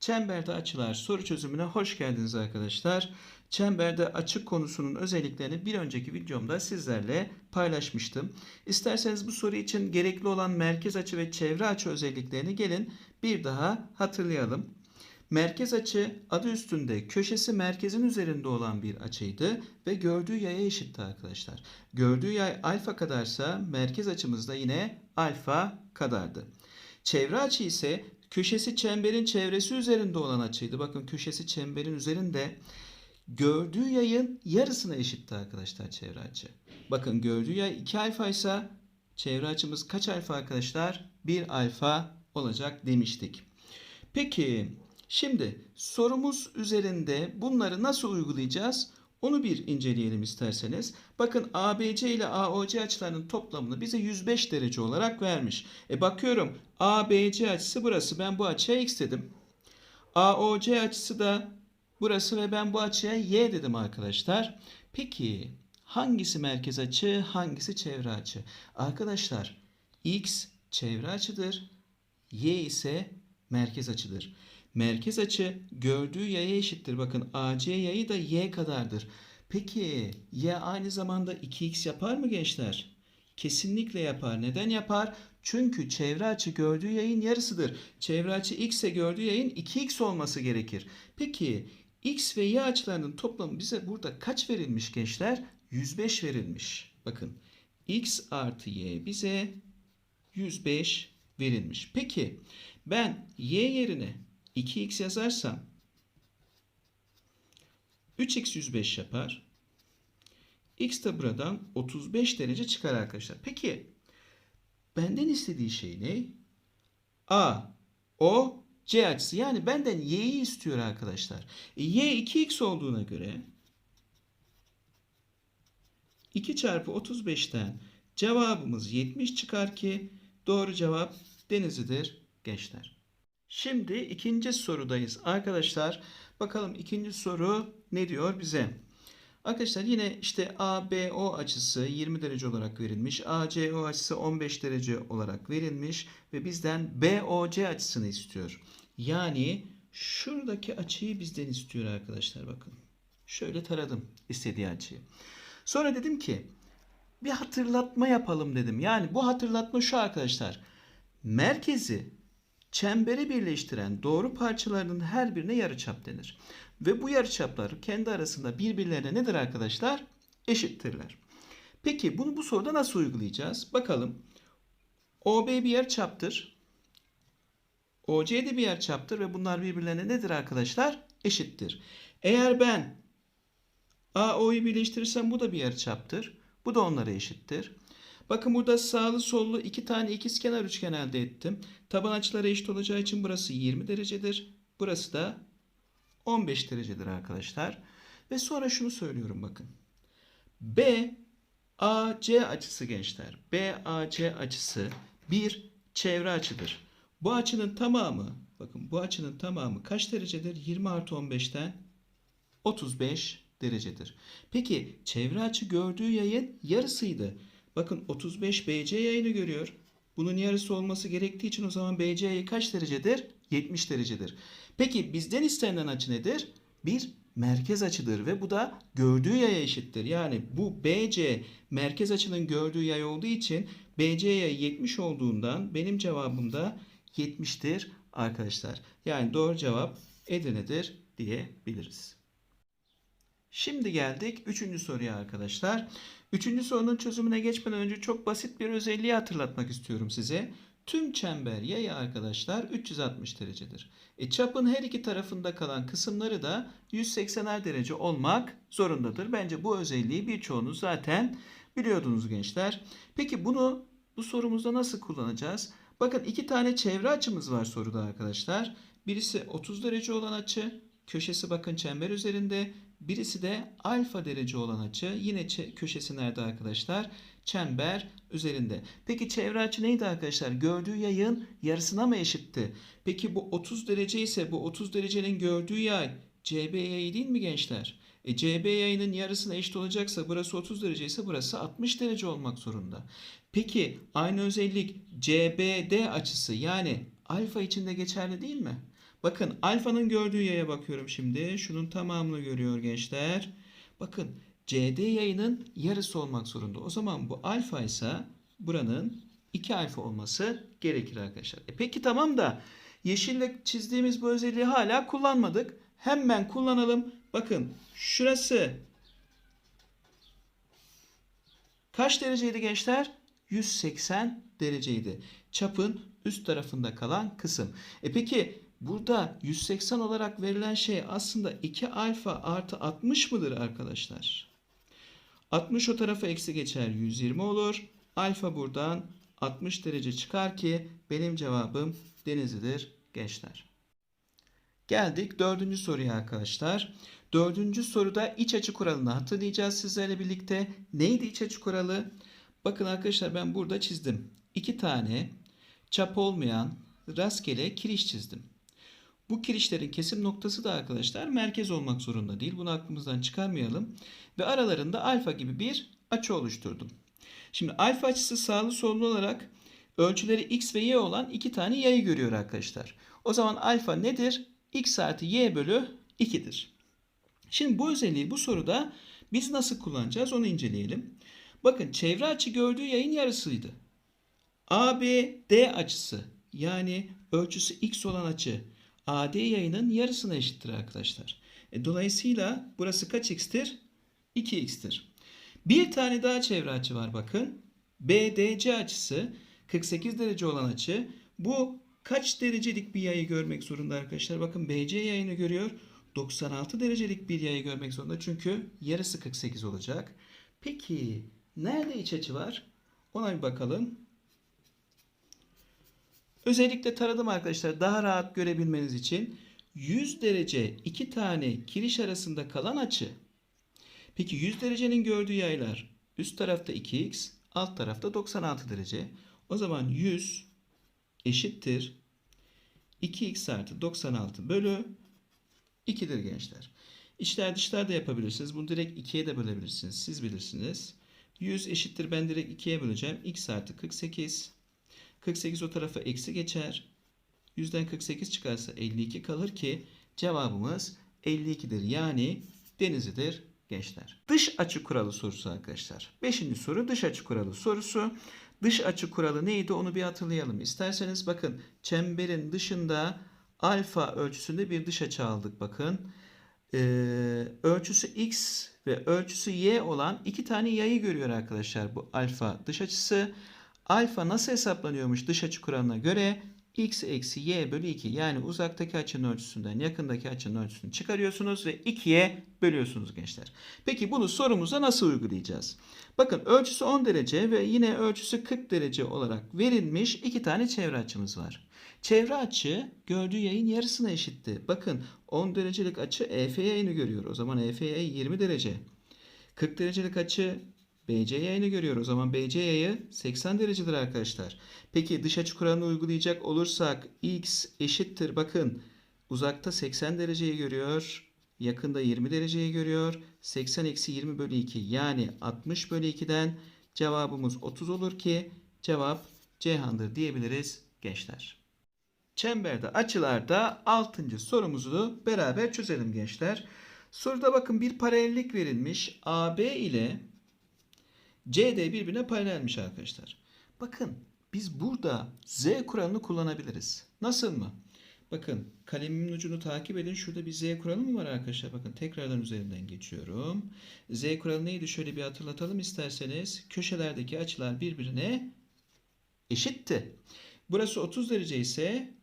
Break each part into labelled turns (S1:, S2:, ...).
S1: Çemberde açılar soru çözümüne hoş geldiniz arkadaşlar. Çemberde açı konusunun özelliklerini bir önceki videomda sizlerle paylaşmıştım. İsterseniz bu soru için gerekli olan merkez açı ve çevre açı özelliklerini gelin bir daha hatırlayalım. Merkez açı adı üstünde köşesi merkezin üzerinde olan bir açıydı ve gördüğü yaya eşitti arkadaşlar. Gördüğü yay alfa kadarsa merkez açımız da yine alfa kadardı. Çevre açı ise köşesi çemberin çevresi üzerinde olan açıydı. Bakın köşesi çemberin üzerinde gördüğü yayın yarısına eşitti arkadaşlar çevre açı. Bakın gördüğü yay 2 alfa ise çevre açımız kaç alfa arkadaşlar? 1 alfa olacak demiştik. Peki şimdi sorumuz üzerinde bunları nasıl uygulayacağız? Onu bir inceleyelim isterseniz. Bakın ABC ile AOC açılarının toplamını bize 105 derece olarak vermiş. E bakıyorum ABC açısı burası. Ben bu açıya x dedim. AOC açısı da burası ve ben bu açıya y dedim arkadaşlar. Peki hangisi merkez açı, hangisi çevre açı? Arkadaşlar x çevre açıdır. Y ise merkez açıdır. Merkez açı gördüğü yaya eşittir. Bakın AC yayı da y kadardır. Peki y aynı zamanda 2x yapar mı gençler? Kesinlikle yapar. Neden yapar? Çünkü çevre açı gördüğü yayın yarısıdır. Çevre açı x ise gördüğü yayın 2x olması gerekir. Peki x ve y açılarının toplamı bize burada kaç verilmiş gençler? 105 verilmiş. Bakın x artı y bize 105 verilmiş. Peki ben y yerine 2x yazarsam 3x 105 yapar. X de buradan 35 derece çıkar arkadaşlar. Peki benden istediği şey ne? A, O, C açısı. Yani benden y'yi istiyor arkadaşlar. E, y 2x olduğuna göre 2 çarpı 35'ten cevabımız 70 çıkar ki doğru cevap Denizli'dir gençler. Şimdi ikinci sorudayız arkadaşlar. Bakalım ikinci soru ne diyor bize? Arkadaşlar yine işte ABO açısı 20 derece olarak verilmiş. ACO açısı 15 derece olarak verilmiş. Ve bizden BOC açısını istiyor. Yani şuradaki açıyı bizden istiyor arkadaşlar bakın. Şöyle taradım istediği açıyı. Sonra dedim ki bir hatırlatma yapalım dedim. Yani bu hatırlatma şu arkadaşlar. Merkezi çemberi birleştiren doğru parçalarının her birine yarıçap denir. Ve bu yarıçaplar kendi arasında birbirlerine nedir arkadaşlar? Eşittirler. Peki bunu bu soruda nasıl uygulayacağız? Bakalım. OB bir yarıçaptır. OC de bir yarıçaptır ve bunlar birbirlerine nedir arkadaşlar? Eşittir. Eğer ben AO'yu birleştirirsem bu da bir yarıçaptır. Bu da onlara eşittir. Bakın burada sağlı sollu iki tane ikizkenar üçgen elde ettim. Taban açıları eşit olacağı için burası 20 derecedir. Burası da 15 derecedir arkadaşlar. Ve sonra şunu söylüyorum bakın. B AC açısı gençler. BAC açısı bir çevre açıdır. Bu açının tamamı bakın bu açının tamamı kaç derecedir? 20 artı 15'ten 35 derecedir. Peki çevre açı gördüğü yayın yarısıydı. Bakın 35 BC yayını görüyor. Bunun yarısı olması gerektiği için o zaman BC yayı kaç derecedir? 70 derecedir. Peki bizden istenilen açı nedir? Bir merkez açıdır ve bu da gördüğü yaya eşittir. Yani bu BC merkez açının gördüğü yay olduğu için BC yayı 70 olduğundan benim cevabım da 70'tir arkadaşlar. Yani doğru cevap Edirne'dir diyebiliriz. Şimdi geldik üçüncü soruya arkadaşlar. Üçüncü sorunun çözümüne geçmeden önce çok basit bir özelliği hatırlatmak istiyorum size. Tüm çember yayı arkadaşlar 360 derecedir. E çapın her iki tarafında kalan kısımları da 180'er derece olmak zorundadır. Bence bu özelliği birçoğunuz zaten biliyordunuz gençler. Peki bunu bu sorumuzda nasıl kullanacağız? Bakın iki tane çevre açımız var soruda arkadaşlar. Birisi 30 derece olan açı, köşesi bakın çember üzerinde. Birisi de alfa derece olan açı. Yine köşesi nerede arkadaşlar? Çember üzerinde. Peki çevre açı neydi arkadaşlar? Gördüğü yayın yarısına mı eşitti? Peki bu 30 derece ise bu 30 derecenin gördüğü yay CB yayı değil mi gençler? E, CB yayının yarısına eşit olacaksa burası 30 derece ise burası 60 derece olmak zorunda. Peki aynı özellik CBD açısı yani alfa için de geçerli değil mi? Bakın alfanın gördüğü yaya bakıyorum şimdi. Şunun tamamını görüyor gençler. Bakın CD yayının yarısı olmak zorunda. O zaman bu alfa ise buranın 2 alfa olması gerekir arkadaşlar. E peki tamam da yeşille çizdiğimiz bu özelliği hala kullanmadık. Hemen kullanalım. Bakın şurası kaç dereceydi gençler? 180 dereceydi. Çapın üst tarafında kalan kısım. E peki burada 180 olarak verilen şey aslında 2 alfa artı 60 mıdır arkadaşlar? 60 o tarafa eksi geçer 120 olur. Alfa buradan 60 derece çıkar ki benim cevabım Denizli'dir gençler. Geldik dördüncü soruya arkadaşlar. Dördüncü soruda iç açı kuralını hatırlayacağız sizlerle birlikte. Neydi iç açı kuralı? Bakın arkadaşlar ben burada çizdim. İki tane çap olmayan rastgele kiriş çizdim. Bu kirişlerin kesim noktası da arkadaşlar merkez olmak zorunda değil. Bunu aklımızdan çıkarmayalım. Ve aralarında alfa gibi bir açı oluşturdum. Şimdi alfa açısı sağlı sollu olarak ölçüleri x ve y olan iki tane yayı görüyor arkadaşlar. O zaman alfa nedir? x artı y bölü 2'dir. Şimdi bu özelliği bu soruda biz nasıl kullanacağız onu inceleyelim. Bakın çevre açı gördüğü yayın yarısıydı. ABD açısı yani ölçüsü x olan açı AD yayının yarısına eşittir arkadaşlar. E, dolayısıyla burası kaç x'tir? 2x'tir. Bir tane daha çevre açı var bakın. BDC açısı 48 derece olan açı. Bu kaç derecelik bir yayı görmek zorunda arkadaşlar? Bakın BC yayını görüyor. 96 derecelik bir yayı görmek zorunda. Çünkü yarısı 48 olacak. Peki nerede iç açı var? Ona bir bakalım. Özellikle taradım arkadaşlar daha rahat görebilmeniz için. 100 derece iki tane kiriş arasında kalan açı. Peki 100 derecenin gördüğü yaylar üst tarafta 2x, alt tarafta 96 derece. O zaman 100 eşittir 2x artı 96 bölü 2'dir gençler. İçler dışlar da yapabilirsiniz. Bunu direkt 2'ye de bölebilirsiniz. Siz bilirsiniz. 100 eşittir ben direkt 2'ye böleceğim. x artı 48. 48 o tarafa eksi geçer. 100'den 48 çıkarsa 52 kalır ki cevabımız 52'dir. Yani Denizli'dir gençler. Dış açı kuralı sorusu arkadaşlar. Beşinci soru dış açı kuralı sorusu. Dış açı kuralı neydi onu bir hatırlayalım. İsterseniz bakın çemberin dışında alfa ölçüsünde bir dış açı aldık bakın. Ee, ölçüsü x ve ölçüsü y olan iki tane yayı görüyor arkadaşlar bu alfa dış açısı. Alfa nasıl hesaplanıyormuş dış açı kuralına göre? x eksi y bölü 2 yani uzaktaki açının ölçüsünden yakındaki açının ölçüsünü çıkarıyorsunuz ve 2'ye bölüyorsunuz gençler. Peki bunu sorumuza nasıl uygulayacağız? Bakın ölçüsü 10 derece ve yine ölçüsü 40 derece olarak verilmiş iki tane çevre açımız var. Çevre açı gördüğü yayın yarısına eşitti. Bakın 10 derecelik açı EF yayını görüyor. O zaman EF yayı 20 derece. 40 derecelik açı BC yayını görüyor. O zaman BC yayı 80 derecedir arkadaşlar. Peki dış açı kuralını uygulayacak olursak x eşittir. Bakın uzakta 80 dereceyi görüyor. Yakında 20 dereceyi görüyor. 80 eksi 20 bölü 2 yani 60 bölü 2'den cevabımız 30 olur ki cevap Ceyhan'dır diyebiliriz gençler. Çemberde açılarda 6. sorumuzu beraber çözelim gençler. Soruda bakın bir paralellik verilmiş. AB ile CD birbirine paralelmiş arkadaşlar. Bakın biz burada Z kuralını kullanabiliriz. Nasıl mı? Bakın kalemimin ucunu takip edin. Şurada bir Z kuralı mı var arkadaşlar? Bakın tekrardan üzerinden geçiyorum. Z kuralı neydi? Şöyle bir hatırlatalım isterseniz. Köşelerdeki açılar birbirine eşitti. Burası 30 derece ise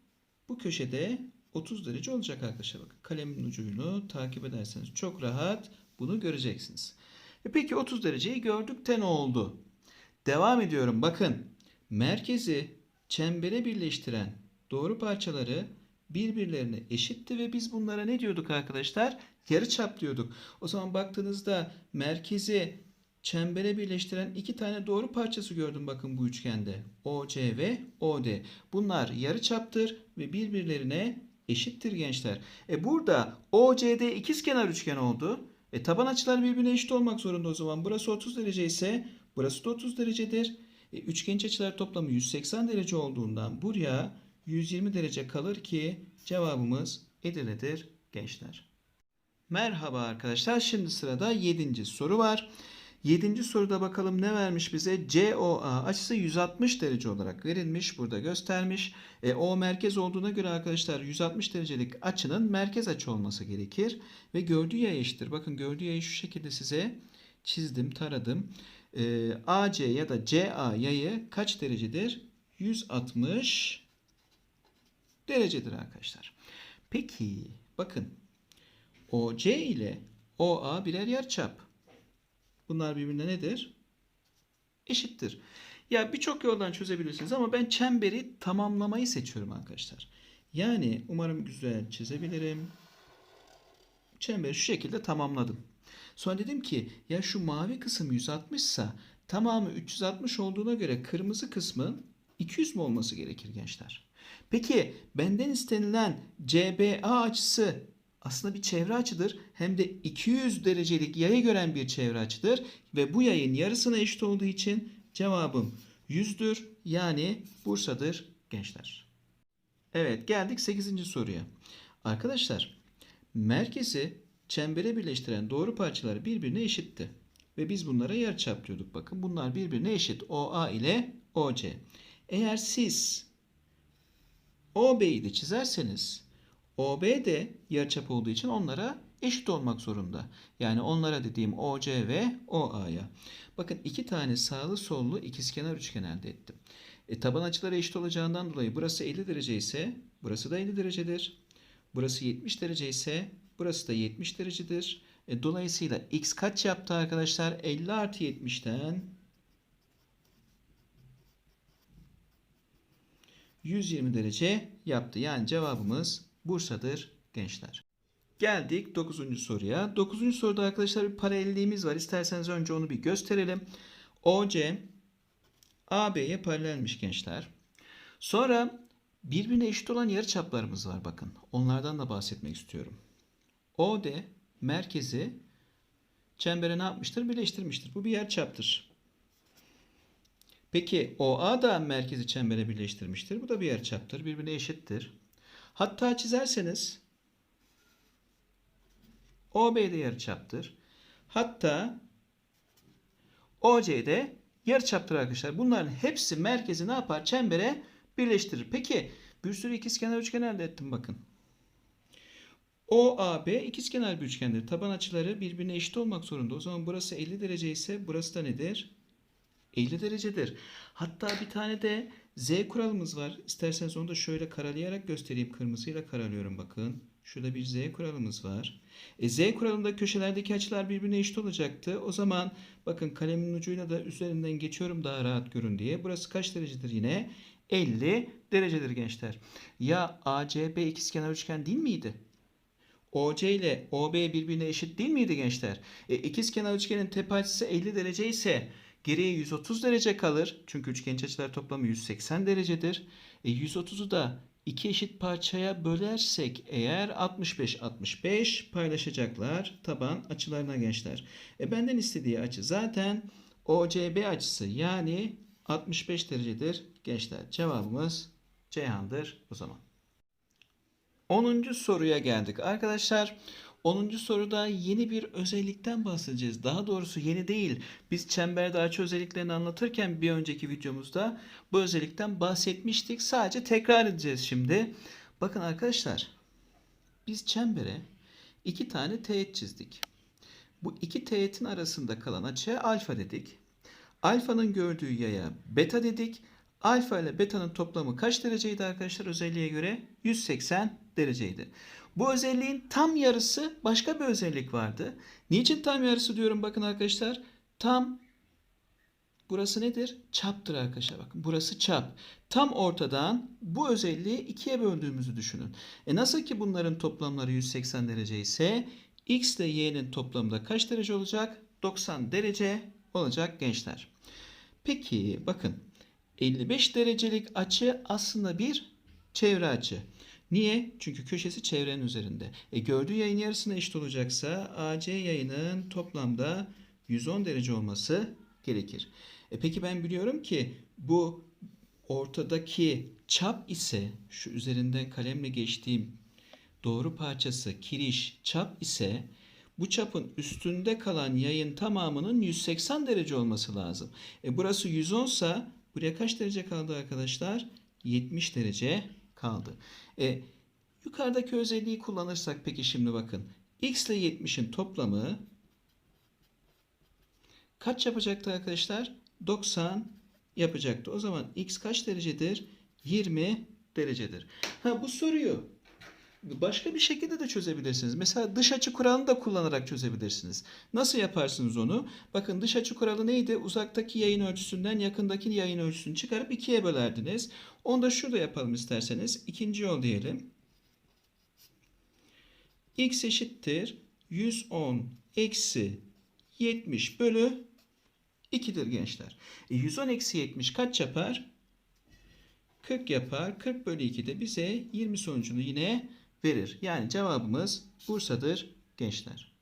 S1: bu köşede 30 derece olacak arkadaşlar. Bakın kalemin ucunu takip ederseniz çok rahat bunu göreceksiniz. E peki 30 dereceyi gördük de ne oldu? Devam ediyorum. Bakın merkezi çembere birleştiren doğru parçaları birbirlerine eşitti ve biz bunlara ne diyorduk arkadaşlar? Yarıçap diyorduk. O zaman baktığınızda merkezi çembere birleştiren iki tane doğru parçası gördüm bakın bu üçgende. OC ve OD. Bunlar yarıçaptır ve birbirlerine eşittir gençler. E burada OCD ikizkenar üçgen oldu. E taban açılar birbirine eşit olmak zorunda o zaman. Burası 30 derece ise burası da 30 derecedir. E, üçgen açılar toplamı 180 derece olduğundan buraya 120 derece kalır ki Cevabımız Edirne'dir gençler. Merhaba arkadaşlar. Şimdi sırada 7. soru var. 7. soruda bakalım ne vermiş bize? COA açısı 160 derece olarak verilmiş. Burada göstermiş. E, o merkez olduğuna göre arkadaşlar 160 derecelik açının merkez açı olması gerekir. Ve gördüğü yay eşittir. Bakın gördüğü yayı şu şekilde size çizdim, taradım. E, AC ya da CA yayı kaç derecedir? 160 derecedir arkadaşlar. Peki bakın OC ile OA birer yarıçap. Bunlar birbirine nedir? Eşittir. Ya birçok yoldan çözebilirsiniz ama ben çemberi tamamlamayı seçiyorum arkadaşlar. Yani umarım güzel çizebilirim. Çemberi şu şekilde tamamladım. Sonra dedim ki ya şu mavi kısım 160 ise tamamı 360 olduğuna göre kırmızı kısmın 200 mü olması gerekir gençler? Peki benden istenilen CBA açısı aslında bir çevre açıdır. Hem de 200 derecelik yayı gören bir çevre açıdır. Ve bu yayın yarısına eşit olduğu için cevabım 100'dür. Yani Bursa'dır gençler. Evet geldik 8. soruya. Arkadaşlar merkezi çembere birleştiren doğru parçaları birbirine eşitti. Ve biz bunlara yarıçap diyorduk. Bakın bunlar birbirine eşit. OA ile OC. Eğer siz OB'yi de çizerseniz OB de yarıçap olduğu için onlara eşit olmak zorunda. Yani onlara dediğim OC ve OA'ya. Bakın iki tane sağlı sollu ikizkenar üçgen elde ettim. E, taban açıları eşit olacağından dolayı burası 50 derece ise burası da 50 derecedir. Burası 70 derece ise burası da 70 derecedir. E, dolayısıyla x kaç yaptı arkadaşlar? 50 artı 70'ten 120 derece yaptı. Yani cevabımız Bursa'dır gençler. Geldik 9. soruya. 9. soruda arkadaşlar bir paralelliğimiz var. İsterseniz önce onu bir gösterelim. OC AB'ye paralelmiş gençler. Sonra birbirine eşit olan yarıçaplarımız var bakın. Onlardan da bahsetmek istiyorum. OD merkezi çembere ne yapmıştır? Birleştirmiştir. Bu bir yarıçaptır. Peki OA da merkezi çembere birleştirmiştir. Bu da bir yarıçaptır. Birbirine eşittir. Hatta çizerseniz OB de yarıçaptır. Hatta OC de yarıçaptır arkadaşlar. Bunların hepsi merkezi ne yapar? Çembere birleştirir. Peki bir sürü ikizkenar üçgen elde ettim bakın. OAB ikizkenar bir üçgendir. Taban açıları birbirine eşit olmak zorunda. O zaman burası 50 derece ise burası da nedir? 50 derecedir. Hatta bir tane de Z kuralımız var. İsterseniz onu da şöyle karalayarak göstereyim. Kırmızıyla karalıyorum bakın. Şurada bir Z kuralımız var. E, Z kuralında köşelerdeki açılar birbirine eşit olacaktı. O zaman bakın kalemin ucuyla da üzerinden geçiyorum daha rahat görün diye. Burası kaç derecedir yine? 50 derecedir gençler. Ya ACB ikizkenar üçgen değil miydi? OC ile OB birbirine eşit değil miydi gençler? E, ikizkenar üçgenin tepe açısı 50 derece ise Geriye 130 derece kalır. Çünkü üçgen açılar toplamı 180 derecedir. E 130'u da iki eşit parçaya bölersek eğer 65 65 paylaşacaklar taban açılarına gençler. E benden istediği açı zaten OCB açısı yani 65 derecedir gençler. Cevabımız Ceyhan'dır o zaman. 10. soruya geldik. Arkadaşlar 10. soruda yeni bir özellikten bahsedeceğiz. Daha doğrusu yeni değil. Biz çemberde açı özelliklerini anlatırken bir önceki videomuzda bu özellikten bahsetmiştik. Sadece tekrar edeceğiz şimdi. Bakın arkadaşlar. Biz çembere iki tane teğet çizdik. Bu iki teğetin arasında kalan açıya alfa dedik. Alfanın gördüğü yaya beta dedik. Alfa ile beta'nın toplamı kaç dereceydi arkadaşlar özelliğe göre? 180 dereceydi. Bu özelliğin tam yarısı başka bir özellik vardı. Niçin tam yarısı diyorum bakın arkadaşlar. Tam burası nedir? Çaptır arkadaşlar bakın. Burası çap. Tam ortadan bu özelliği ikiye böldüğümüzü düşünün. E nasıl ki bunların toplamları 180 derece ise x ile y'nin toplamı da kaç derece olacak? 90 derece olacak gençler. Peki bakın 55 derecelik açı aslında bir çevre açı. Niye? Çünkü köşesi çevrenin üzerinde. E gördüğü yayın yarısına eşit olacaksa AC yayının toplamda 110 derece olması gerekir. E peki ben biliyorum ki bu ortadaki Çap ise şu üzerinden kalemle geçtiğim doğru parçası kiriş çap ise bu çapın üstünde kalan yayın tamamının 180 derece olması lazım. E burası 110 sa buraya kaç derece kaldı arkadaşlar? 70 derece kaldı. E yukarıdaki özelliği kullanırsak peki şimdi bakın. X ile 70'in toplamı kaç yapacaktı arkadaşlar? 90 yapacaktı. O zaman X kaç derecedir? 20 derecedir. Ha bu soruyu başka bir şekilde de çözebilirsiniz. Mesela dış açı kuralını da kullanarak çözebilirsiniz. Nasıl yaparsınız onu? Bakın dış açı kuralı neydi? Uzaktaki yayın ölçüsünden yakındaki yayın ölçüsünü çıkarıp ikiye bölerdiniz. Onu da şurada yapalım isterseniz. İkinci yol diyelim. X eşittir 110 eksi 70 bölü 2'dir gençler. E 110 eksi 70 kaç yapar? 40 yapar. 40 bölü 2 de bize 20 sonucunu yine verir. Yani cevabımız Bursa'dır gençler.